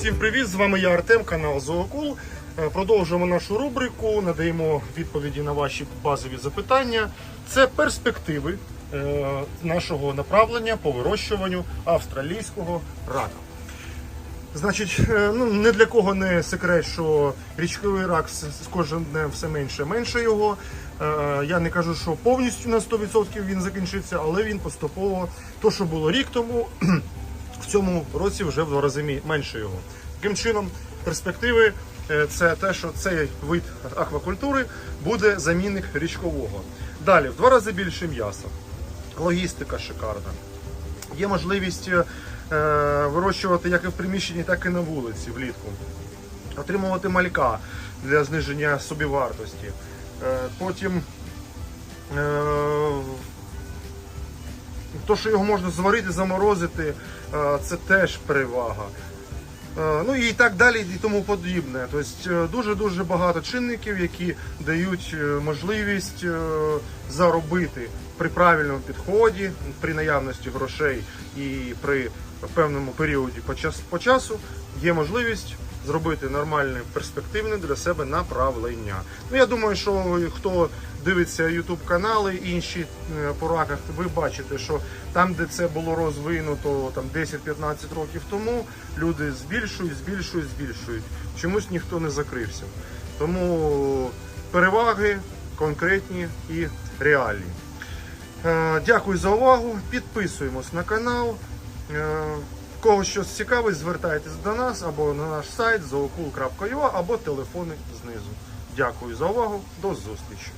Всім привіт! З вами я Артем, канал Зоокул. Е, Продовжуємо нашу рубрику, надаємо відповіді на ваші базові запитання. Це перспективи е, нашого направлення по вирощуванню австралійського рака. Значить, е, ну не для кого не секрет, що річковий рак з кожним днем все менше і менше його. Я не кажу, що повністю на 100% він закінчиться, але він поступово, то що було рік тому, цьому році вже в два рази менше його. Таким чином, перспективи е, це те, що цей вид аквакультури буде замінник річкового. Далі в два рази більше м'яса. Логістика шикарна. Є можливість е, вирощувати як і в приміщенні, так і на вулиці влітку. Отримувати малька для зниження собівартості. Е, потім е, то, що його можна зварити, заморозити, е, це теж перевага. Е, Ну і так далі, і тому подібне. Тобто дуже-дуже багато чинників, які дають е, можливість е, заробити при правильному підході, при наявності грошей і при певному періоді по часу є можливість зробити нормальне перспективне для себе направлення. Ну я думаю, що хто дивиться YouTube канали інші е, по раках, ви бачите, що там, де це було розвинуто там 10-15 років тому, люди збільшують, збільшують, збільшують. Чомусь ніхто не закрився. Тому переваги конкретні і реальні. Е, Дякую за увагу. Підписуємось на канал. Кого щось цікавить, звертайтесь до нас або на наш сайт zookul.ua, або телефони знизу. Дякую за увагу. До зустрічі.